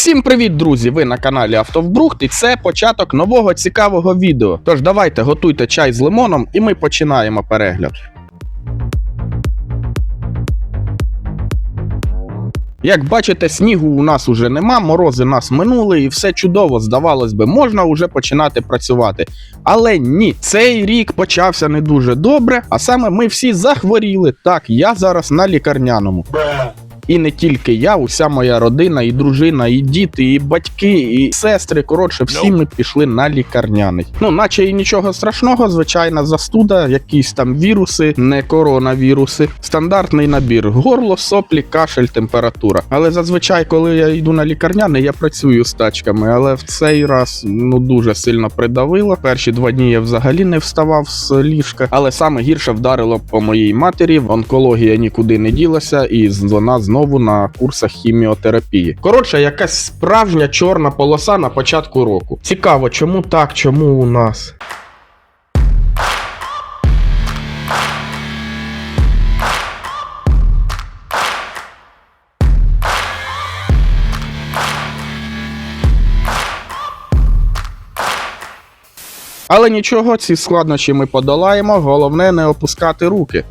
Всім привіт, друзі! Ви на каналі Автовбрухт і це початок нового цікавого відео. Тож давайте готуйте чай з лимоном і ми починаємо перегляд. Як бачите, снігу у нас уже нема, морози нас минули, і все чудово, здавалось би, можна уже починати працювати. Але ні, цей рік почався не дуже добре, а саме ми всі захворіли. Так, я зараз на лікарняному. І не тільки я, уся моя родина, і дружина, і діти, і батьки, і сестри. Коротше, всі ми пішли на лікарняний. Ну, наче і нічого страшного, звичайна застуда, якісь там віруси, не коронавіруси. Стандартний набір: горло, соплі, кашель, температура. Але зазвичай, коли я йду на лікарняний, я працюю з тачками. Але в цей раз ну дуже сильно придавило. Перші два дні я взагалі не вставав з ліжка, але саме гірше вдарило по моїй матері. Онкологія нікуди не ділася, і вона знову на курсах хіміотерапії. Коротше, якась справжня чорна полоса на початку року. Цікаво, чому так, чому у нас. Але нічого, ці складнощі ми подолаємо. Головне не опускати руки.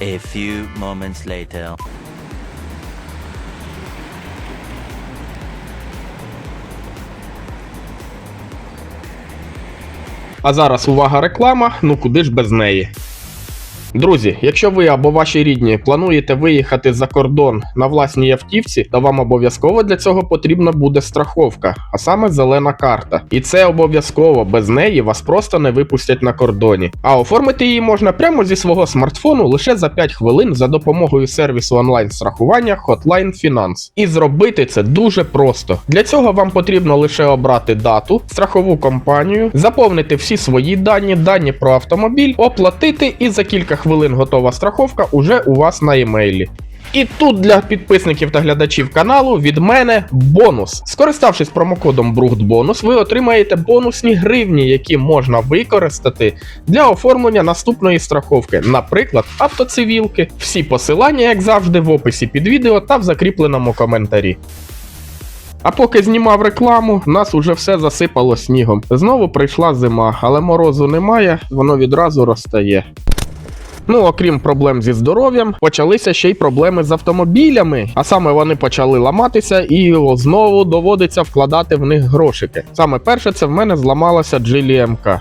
A few moments later. А зараз увага реклама, ну куди ж без неї. Друзі, якщо ви або ваші рідні плануєте виїхати за кордон на власній автівці, то вам обов'язково для цього потрібна буде страховка, а саме зелена карта. І це обов'язково, без неї вас просто не випустять на кордоні. А оформити її можна прямо зі свого смартфону лише за 5 хвилин за допомогою сервісу онлайн страхування Hotline Finance. І зробити це дуже просто. Для цього вам потрібно лише обрати дату, страхову компанію, заповнити всі свої дані, дані про автомобіль, оплатити і за кілька хвилин готова страховка уже у вас на емейлі. І тут для підписників та глядачів каналу від мене бонус. Скориставшись промокодом BruchtBonus, ви отримаєте бонусні гривні, які можна використати для оформлення наступної страховки, наприклад, автоцивілки. Всі посилання, як завжди, в описі під відео та в закріпленому коментарі. А поки знімав рекламу, нас уже все засипало снігом. Знову прийшла зима, але морозу немає, воно відразу розтає. Ну, окрім проблем зі здоров'ям, почалися ще й проблеми з автомобілями, а саме вони почали ламатися, і знову доводиться вкладати в них грошики. Саме перше, це в мене зламалася Джилі МК.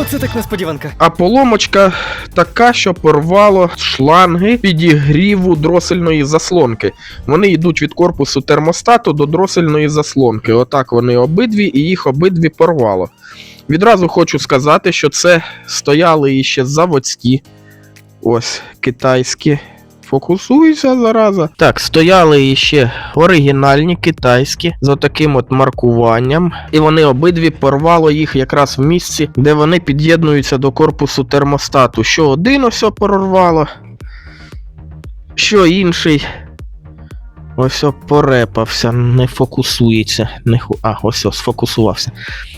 Оце так несподіванка. А поломочка така, що порвало шланги підігріву дросельної заслонки. Вони йдуть від корпусу термостату до дросельної заслонки. Отак вони обидві, і їх обидві порвало. Відразу хочу сказати, що це стояли іще заводські. Ось китайські. Фокусуйся, зараза. Так, стояли іще оригінальні китайські з отаким от маркуванням. І вони обидві порвало їх якраз в місці, де вони під'єднуються до корпусу термостату. Що один ось порвало, що інший. Ось порепався, не фокусується. Не ху... А, ось сфокусувався.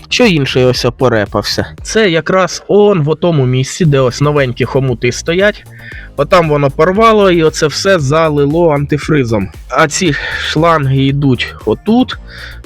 Що інший ось порепався. Це якраз он в тому місці, де ось новенькі хомути стоять. Отам воно порвало і оце все залило антифризом. А ці шланги йдуть отут.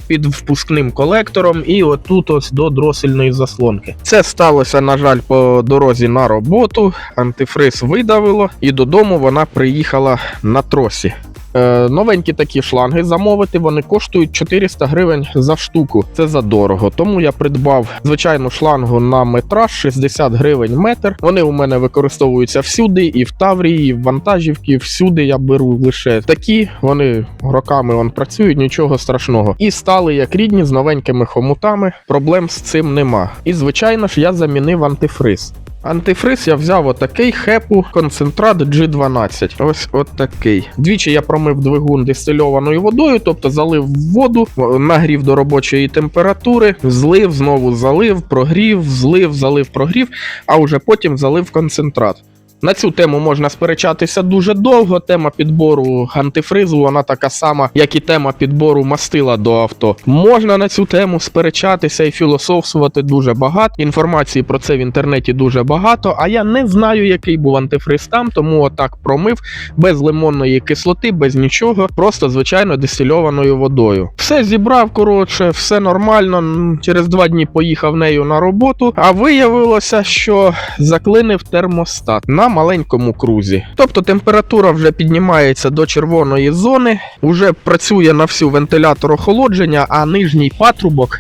Під впускним колектором і отут ось до дросельної заслонки. Це сталося, на жаль, по дорозі на роботу. Антифриз видавило, і додому вона приїхала на тросі. Е, новенькі такі шланги замовити, вони коштують 400 гривень за штуку. Це задорого. Тому я придбав звичайну шлангу на метраж 60 гривень метр. Вони у мене використовуються всюди, і в Таврії, і в вантажівки. Всюди я беру лише такі. Вони роками вон працюють, нічого страшного. І стали як рідні з новенькими хомутами. Проблем з цим нема. І звичайно ж я замінив антифриз. Антифриз я взяв отакий хепу концентрат G12. Ось отакий. такий. Двічі я промив двигун дистильованою водою, тобто залив воду, нагрів до робочої температури, злив, знову залив, прогрів, злив, залив, прогрів, а вже потім залив концентрат. На цю тему можна сперечатися дуже довго. Тема підбору антифризу, вона така сама, як і тема підбору мастила до авто. Можна на цю тему сперечатися і філософствувати дуже багато. Інформації про це в інтернеті дуже багато. А я не знаю, який був антифриз там, тому отак промив без лимонної кислоти, без нічого, просто звичайно дистильованою водою. Все зібрав, коротше, все нормально. Через два дні поїхав нею на роботу, а виявилося, що заклинив термостат на маленькому крузі. Тобто температура вже піднімається до червоної зони, вже працює на всю вентилятор охолодження, а нижній патрубок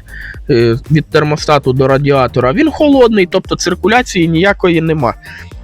е, від термостату до радіатора він холодний, тобто циркуляції ніякої нема.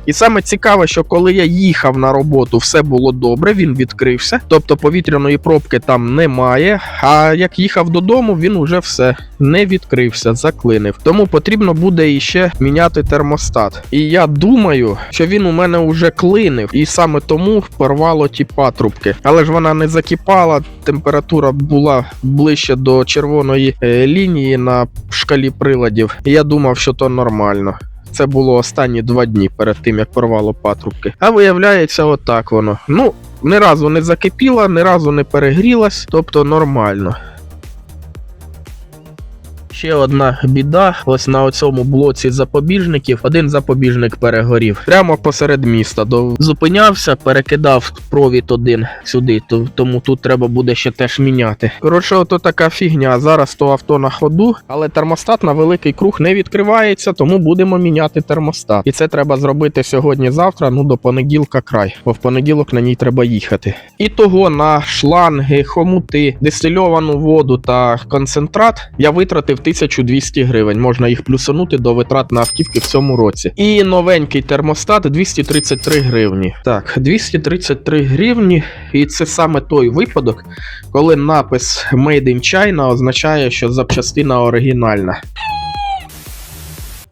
І саме цікаве, що коли я їхав на роботу, все було добре, він відкрився, тобто повітряної пробки там немає. А як їхав додому, він уже все не відкрився, заклинив. Тому потрібно буде іще міняти термостат. І я думаю, що він у мене вже клинив, і саме тому порвало ті патрубки. Але ж вона не закипала, температура була ближче до червоної е, лінії на шкалі приладів. І я думав, що то нормально. Це було останні два дні перед тим, як порвало патрубки. А виявляється, отак воно. Ну, ні разу не закипіла, ні разу не перегрілась, тобто нормально. Ще одна біда, ось на цьому блоці запобіжників. Один запобіжник перегорів прямо посеред міста. До... Зупинявся, перекидав провід один сюди, тому тут треба буде ще теж міняти. Коротше, ото така фігня. Зараз то авто на ходу, але термостат на великий круг не відкривається, тому будемо міняти термостат. І це треба зробити сьогодні-завтра, ну до понеділка край, бо в понеділок на ній треба їхати. І того на шланги, хомути, дистильовану воду та концентрат я витратив 1200 гривень. Можна їх плюсанути до витрат на автівки в цьому році. І новенький термостат 233 гривні. Так, 233 гривні, і це саме той випадок, коли напис Made in China означає, що запчастина оригінальна.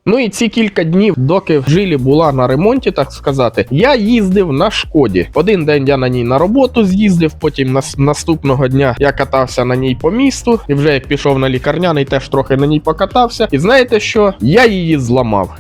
Ну і ці кілька днів, доки в жилі була на ремонті, так сказати, я їздив на шкоді. Один день я на ній на роботу з'їздив, потім нас, наступного дня я катався на ній по місту, і вже як пішов на лікарняний, теж трохи на ній покатався. І знаєте що? Я її зламав.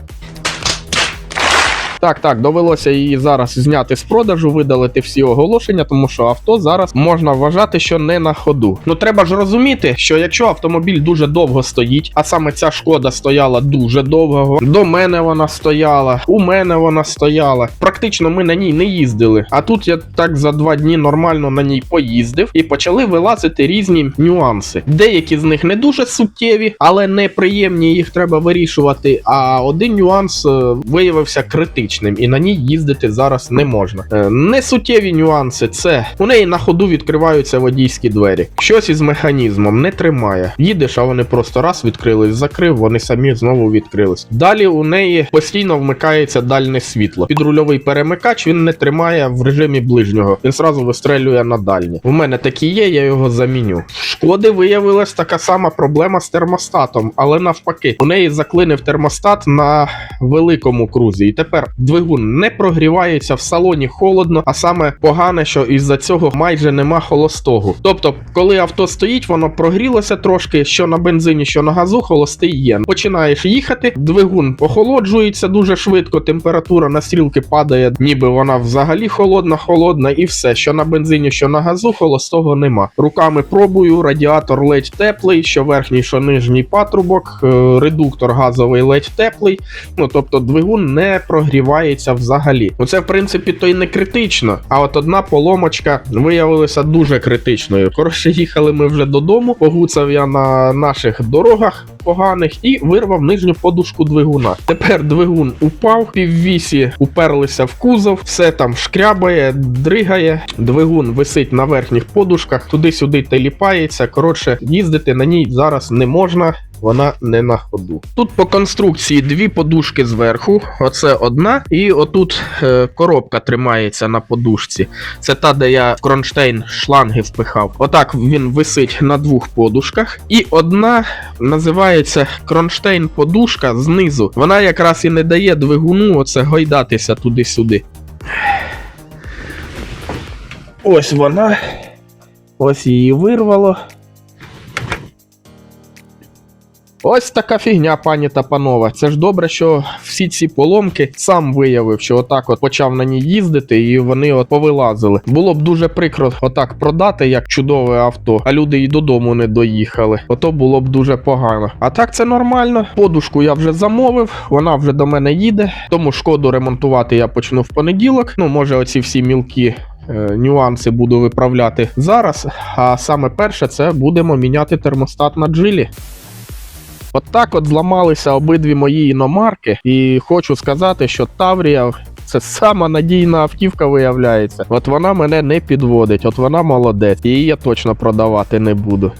Так, так, довелося її зараз зняти з продажу, видалити всі оголошення, тому що авто зараз можна вважати, що не на ходу. Ну треба ж розуміти, що якщо автомобіль дуже довго стоїть, а саме ця шкода стояла дуже довго, до мене вона стояла, у мене вона стояла. Практично ми на ній не їздили. А тут я так за два дні нормально на ній поїздив і почали вилазити різні нюанси. Деякі з них не дуже суттєві, але неприємні, їх треба вирішувати. А один нюанс е, виявився критичним, і на ній їздити зараз не можна. Е, Несуттєві нюанси це у неї на ходу відкриваються водійські двері. Щось із механізмом не тримає. Їдеш, а вони просто раз відкрились, закрив, вони самі знову відкрились. Далі у неї постійно вмикається дальне світло. Підрульовий перемикач він не тримає в режимі ближнього. Він зразу вистрелює на дальнє. У мене такі є, я його заміню. Шкоди виявилась така сама проблема з термостатом, але навпаки, у неї заклинив термостат на великому крузі, і тепер двигун не прогрівається в салоні холодно, а саме погане, що із-за цього майже нема холостого. Тобто, коли авто стоїть, воно прогрілося трошки, що на бензині, що на газу, холостий є. Починаєш їхати, двигун охолоджується дуже швидко, температура на стрілки падає, ніби вона взагалі холодна, холодна, і все, що на бензині, що на газу, холостого нема. Руками пробую, радіатор ледь теплий, що верхній, що нижній патрубок, е, редуктор газовий ледь теплий. Ну тобто двигун не прогрівається взагалі. Ну це в принципі то й не критично. А от одна поломочка виявилася дуже критичною. Коротше, їхали ми вже додому. Погуцав я на наших дорогах поганих і вирвав нижню подушку двигуна. Тепер двигун упав, піввісі уперлися в кузов, все там шкрябає, дригає. Двигун висить на верхніх подушках, туди-сюди теліпається. Коротше, їздити на ній зараз не можна. Вона не на ходу. Тут по конструкції дві подушки зверху. Оце одна, і отут е, коробка тримається на подушці. Це та, де я в кронштейн шланги впихав. Отак він висить на двох подушках. І одна називається кронштейн подушка знизу. Вона якраз і не дає двигуну оце гойдатися туди-сюди. Ось вона. Ось її вирвало. Ось така фігня, пані та панове. Це ж добре, що всі ці поломки сам виявив, що отак от почав на ній їздити, і вони от повилазили. Було б дуже прикро отак продати, як чудове авто, а люди й додому не доїхали. Ото було б дуже погано. А так це нормально. Подушку я вже замовив, вона вже до мене їде. Тому шкоду ремонтувати я почну в понеділок. Ну, може, оці всі мілкі. е, Нюанси буду виправляти зараз. А саме перше, це будемо міняти термостат на джилі. От так от зламалися обидві мої іномарки, і хочу сказати, що Таврія це сама надійна автівка виявляється. От вона мене не підводить, от вона молодець, її я точно продавати не буду.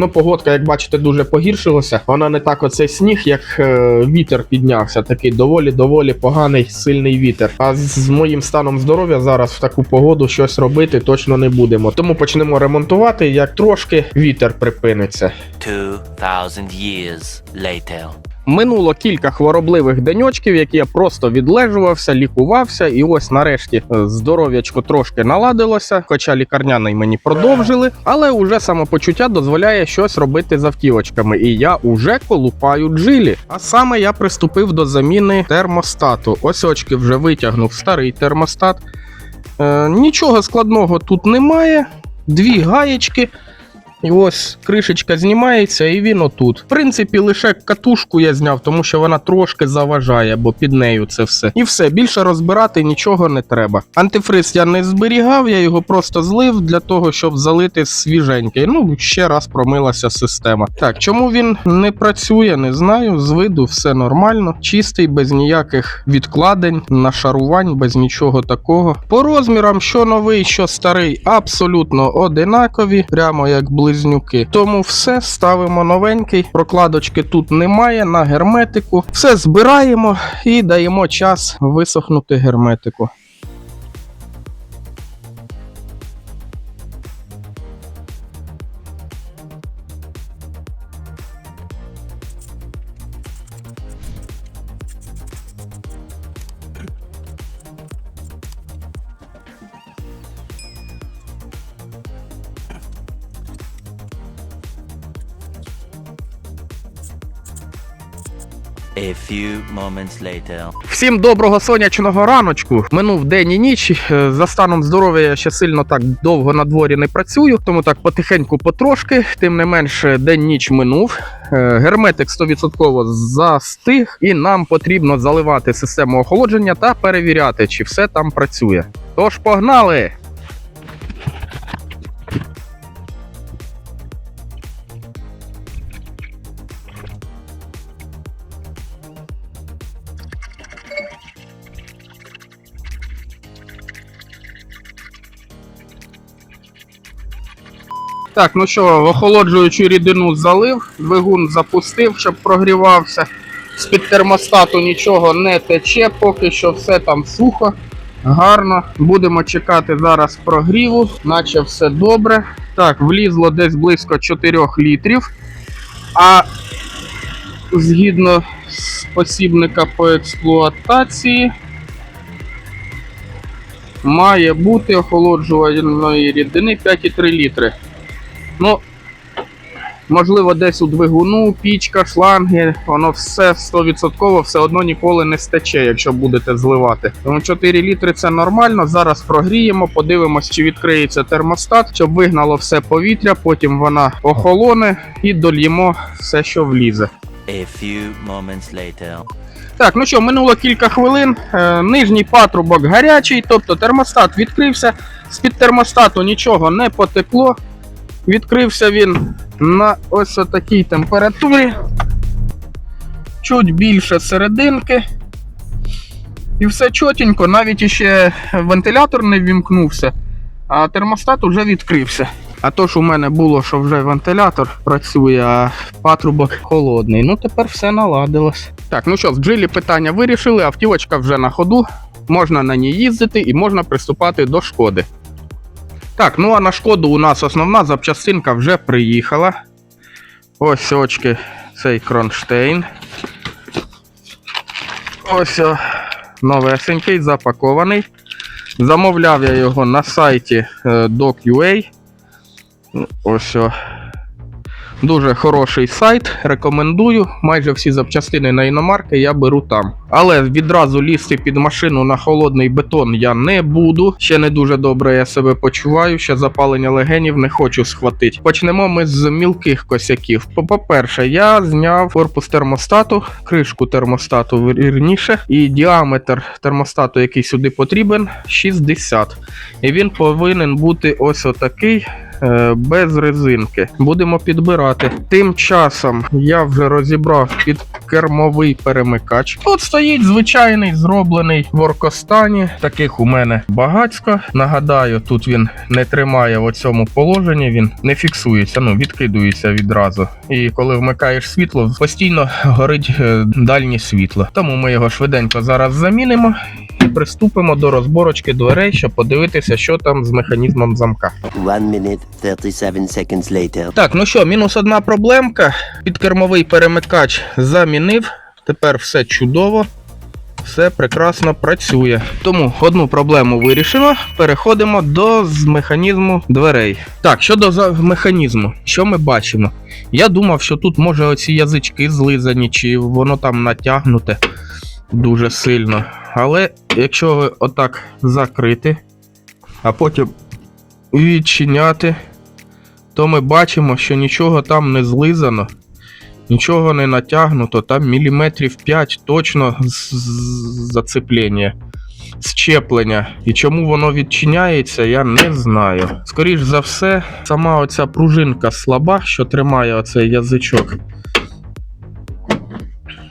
Ну, погодка, як бачите, дуже погіршилася. Вона не так оцей сніг, як е, вітер піднявся. Такий доволі доволі поганий сильний вітер. А з моїм станом здоров'я зараз в таку погоду щось робити точно не будемо. Тому почнемо ремонтувати, як трошки вітер припиниться. 2,000 years later. Минуло кілька хворобливих деньочків, які я просто відлежувався, лікувався, і ось нарешті е, здоров'ячко трошки наладилося, хоча лікарняний мені продовжили, але уже самопочуття дозволяє щось робити з і я уже колупаю джилі. А саме я приступив до заміни термостату. Ось очки вже витягнув старий термостат. Е, нічого складного тут немає. Дві гаєчки. І ось кришечка знімається, і він отут. В принципі, лише катушку я зняв, тому що вона трошки заважає, бо під нею це все. І все, більше розбирати нічого не треба. Антифриз я не зберігав, я його просто злив для того, щоб залити свіженький. Ну, ще раз промилася система. Так, чому він не працює, не знаю. З виду все нормально. Чистий, без ніяких відкладень, нашарувань, без нічого такого. По розмірам, що новий, що старий, абсолютно одинакові, прямо як близнюки. Тому все ставимо новенький. Прокладочки тут немає на герметику. Все збираємо і даємо час висохнути герметику. A few moments later. Всім доброго сонячного раночку. Минув день і ніч. Е, За станом здоров'я я ще сильно так довго на дворі не працюю, тому так потихеньку потрошки. Тим не менше, день ніч минув. Е, Герметик 100% застиг, і нам потрібно заливати систему охолодження та перевіряти, чи все там працює. Тож погнали! Так, ну що, охолоджуючу рідину залив, двигун запустив, щоб прогрівався. З-під термостату нічого не тече, поки що все там сухо, гарно. Будемо чекати зараз прогріву, наче все добре. Так, влізло десь близько 4 літрів. А згідно з посібника по експлуатації, має бути охолоджувальної рідини 5,3 літри. Ну, можливо, десь у двигуну, пічка, шланги, воно все 100% все одно ніколи не стече, якщо будете зливати. Тому 4 літри це нормально. Зараз прогріємо, подивимось, чи відкриється термостат, щоб вигнало все повітря, потім вона охолоне і дольємо все, що влізе. A few moments later. Так, ну що, минуло кілька хвилин. Е, нижній патрубок гарячий, тобто термостат відкрився. З-під термостату нічого не потекло. Відкрився він на ось такій температурі. Чуть більше серединки. І все чотенько, навіть іще вентилятор не ввімкнувся, а термостат уже відкрився. А то ж у мене було, що вже вентилятор працює, а патрубок холодний. Ну тепер все наладилось. Так, ну що, з джилі питання вирішили, автівочка вже на ходу, можна на ній їздити і можна приступати до шкоди. Так, ну а на шкоду у нас основна запчастинка вже приїхала. Ось очки цей кронштейн. Ось новесенький, запакований. Замовляв я його на сайті е, Doc.ua. Ну, Ось. Дуже хороший сайт, рекомендую. Майже всі запчастини на іномарки я беру там. Але відразу лізти під машину на холодний бетон я не буду. Ще не дуже добре я себе почуваю. Ще запалення легенів не хочу схватити. Почнемо ми з мілких косяків. По- По-перше, я зняв корпус термостату, кришку термостату вірніше, і діаметр термостату, який сюди потрібен, 60. І він повинен бути ось отакий. Е, Без резинки. Будемо підбирати. Тим часом я вже розібрав підкермовий перемикач. Тут стоїть звичайний зроблений в оркостані. Таких у мене багацько. Нагадаю, тут він не тримає в цьому положенні, він не фіксується, ну відкидується відразу. І коли вмикаєш світло, постійно горить е, дальнє світло. Тому ми його швиденько зараз замінимо приступимо до розборочки дверей, щоб подивитися, що там з механізмом замка. One minute, 37 seconds later. Так, ну що, мінус одна проблемка. Підкермовий перемикач замінив. Тепер все чудово. Все прекрасно працює. Тому одну проблему вирішено. Переходимо до з механізму дверей. Так, щодо механізму, що ми бачимо? Я думав, що тут може оці язички злизані, чи воно там натягнуте дуже сильно. Але якщо ви отак закрити, а потім відчиняти, то ми бачимо, що нічого там не злизано, нічого не натягнуто, там міліметрів 5 точно зацеплення, зчеплення. І чому воно відчиняється, я не знаю. Скоріш за все, сама оця пружинка слаба, що тримає оцей язичок.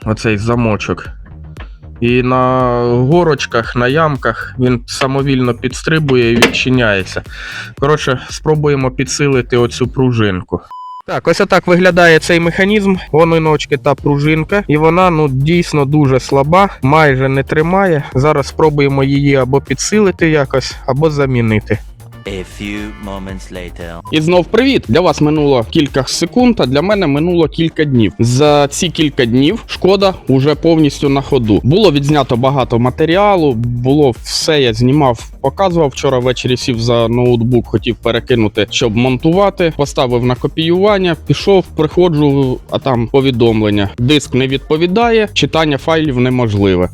Оцей замочок. І на горочках, на ямках він самовільно підстрибує і відчиняється. Коротше, спробуємо підсилити оцю пружинку. Так, ось отак виглядає цей механізм. Гониночки та пружинка. І вона ну дійсно дуже слаба, майже не тримає. Зараз спробуємо її або підсилити якось, або замінити. A few moments later. І знов привіт! Для вас минуло кілька секунд, а для мене минуло кілька днів. За ці кілька днів шкода уже повністю на ходу. Було відзнято багато матеріалу, було все я знімав, показував. Вчора ввечері сів за ноутбук, хотів перекинути, щоб монтувати. Поставив на копіювання, пішов, приходжу, а там повідомлення. Диск не відповідає, читання файлів неможливе.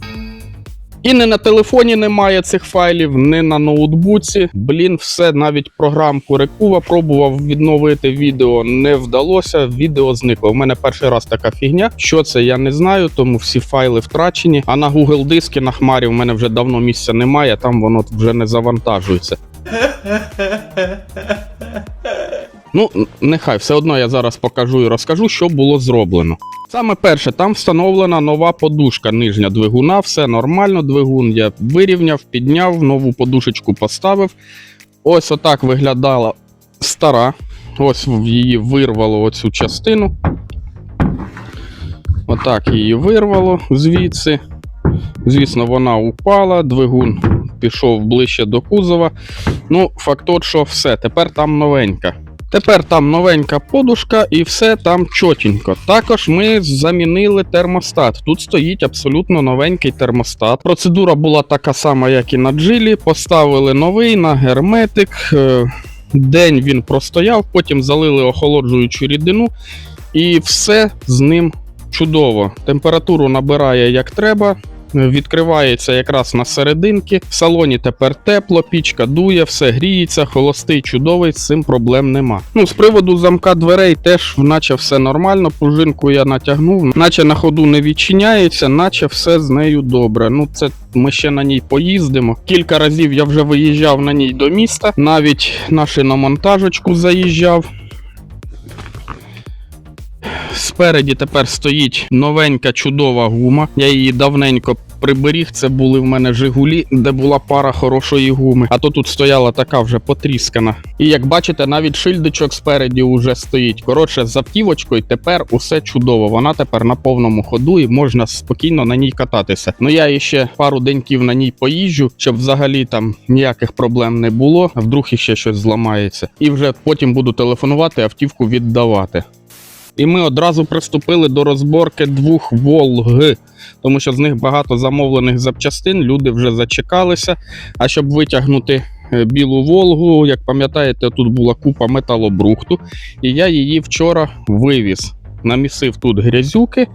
І не на телефоні немає цих файлів, не на ноутбуці. Блін, все навіть програмку Рекува пробував відновити відео, не вдалося. Відео зникло. У мене перший раз така фігня. Що це я не знаю, тому всі файли втрачені. А на Google диски на хмарі в мене вже давно місця немає, там воно вже не завантажується. Ну, нехай все одно я зараз покажу і розкажу, що було зроблено. Саме перше, там встановлена нова подушка нижня двигуна, все нормально. Двигун я вирівняв, підняв, нову подушечку поставив. Ось отак виглядала стара. Ось її вирвало оцю частину. Отак її вирвало звідси. Звісно, вона упала, двигун пішов ближче до кузова. Ну, факт тот, що все, тепер там новенька. Тепер там новенька подушка і все там чотенько. Також ми замінили термостат. Тут стоїть абсолютно новенький термостат. Процедура була така сама, як і на джилі. Поставили новий на герметик. Е, День він простояв, потім залили охолоджуючу рідину, і все з ним чудово. Температуру набирає як треба. Відкривається якраз на серединки. В салоні тепер тепло, пічка дує, все гріється, холостий чудовий, з цим проблем нема. Ну, з приводу замка дверей теж, наче все нормально. Пружинку я натягнув, наче на ходу не відчиняється, наче все з нею добре. Ну, це ми ще на ній поїздимо. Кілька разів я вже виїжджав на ній до міста, навіть на шиномонтажечку заїжджав. Спереді тепер стоїть новенька чудова гума. Я її давненько приберіг. Це були в мене Жигулі, де була пара хорошої гуми. А то тут стояла така вже потріскана. І як бачите, навіть шильдичок спереді вже стоїть. Коротше, з автівочкою тепер усе чудово. Вона тепер на повному ходу і можна спокійно на ній кататися. Ну я ще пару деньків на ній поїжджу, щоб взагалі там ніяких проблем не було. Вдруг іще щось зламається. І вже потім буду телефонувати, автівку віддавати. І ми одразу приступили до розборки двох Волг, тому що з них багато замовлених запчастин, люди вже зачекалися. А щоб витягнути е, білу Волгу. Як пам'ятаєте, тут була купа металобрухту, і я її вчора вивіз. Намісив тут грязюки,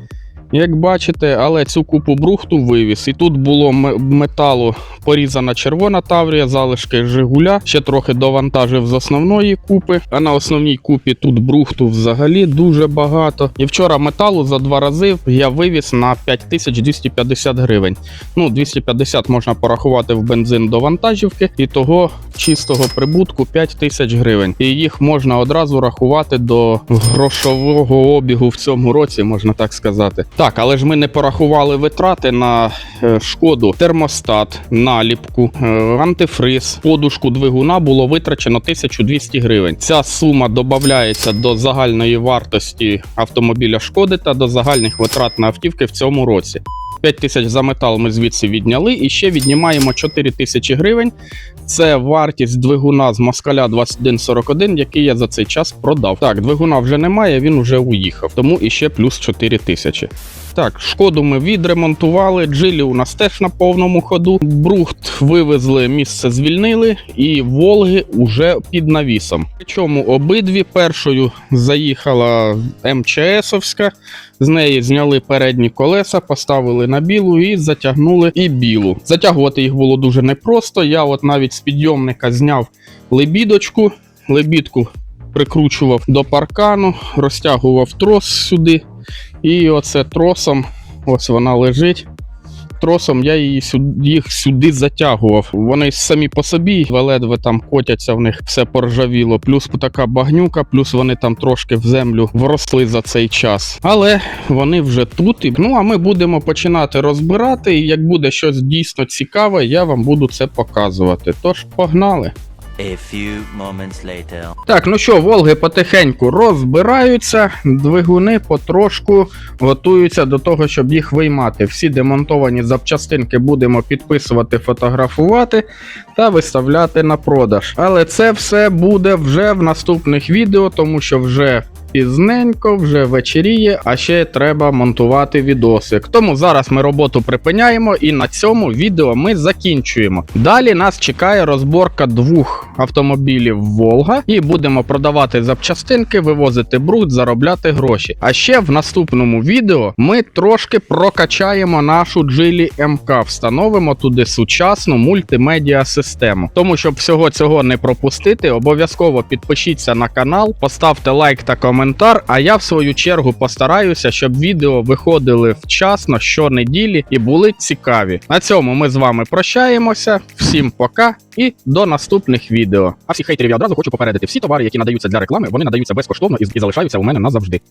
як бачите, але цю купу брухту вивіз. І тут було металу порізана червона таврія, залишки Жигуля. Ще трохи довантажив з основної купи. А на основній купі тут брухту взагалі дуже багато. І вчора металу за два рази я вивіз на 5250 гривень. Ну, 250 можна порахувати в бензин до вантажівки, і того чистого прибутку 5 тисяч гривень. І їх можна одразу рахувати до грошового обігу в цьому році, можна так сказати. Так, але ж ми не порахували витрати на е, шкоду, термостат, наліпку, е, антифриз, подушку двигуна було витрачено 1200 гривень. Ця сума додається до загальної вартості автомобіля шкоди та до загальних витрат на автівки в цьому році. 5 тисяч за метал ми звідси відняли і ще віднімаємо 4 тисячі гривень. Це вартість двигуна з москаля 2141, який я за цей час продав. Так, двигуна вже немає, він вже уїхав, тому іще плюс 4 тисячі. Так, шкоду ми відремонтували, джилі у нас теж на повному ходу. Брухт вивезли, місце звільнили, і Волги уже під навісом. Причому обидві першою заїхала МЧСовська, з неї зняли передні колеса, поставили на білу і затягнули і білу. Затягувати їх було дуже непросто. Я от навіть підйомника зняв лебідочку, лебідку прикручував до паркану, розтягував трос сюди. І оце тросом, ось вона лежить. Тросом я її сюди, їх сюди затягував. Вони самі по собі ледве там котяться, в них все поржавіло. Плюс така багнюка, плюс вони там трошки в землю вросли за цей час. Але вони вже тут. І, ну а ми будемо починати розбирати. І як буде щось дійсно цікаве, я вам буду це показувати. Тож погнали. A few moments later. Так, ну що, Волги потихеньку розбираються, двигуни потрошку готуються до того, щоб їх виймати. Всі демонтовані запчастинки будемо підписувати, фотографувати та виставляти на продаж. Але це все буде вже в наступних відео, тому що вже. Пізненько, вже вечеріє, а ще треба монтувати відосик. Тому зараз ми роботу припиняємо і на цьому відео ми закінчуємо. Далі нас чекає розборка двох автомобілів Волга, і будемо продавати запчастинки, вивозити бруд, заробляти гроші. А ще в наступному відео ми трошки прокачаємо нашу джилі МК, встановимо туди сучасну мультимедіа систему. Тому щоб всього цього не пропустити, обов'язково підпишіться на канал, поставте лайк та коментар. А я в свою чергу постараюся, щоб відео виходили вчасно щонеділі і були цікаві. На цьому ми з вами прощаємося. Всім пока і до наступних відео. А всіх хейтерів я одразу хочу попередити. Всі товари, які надаються для реклами, вони надаються безкоштовно і залишаються у мене назавжди.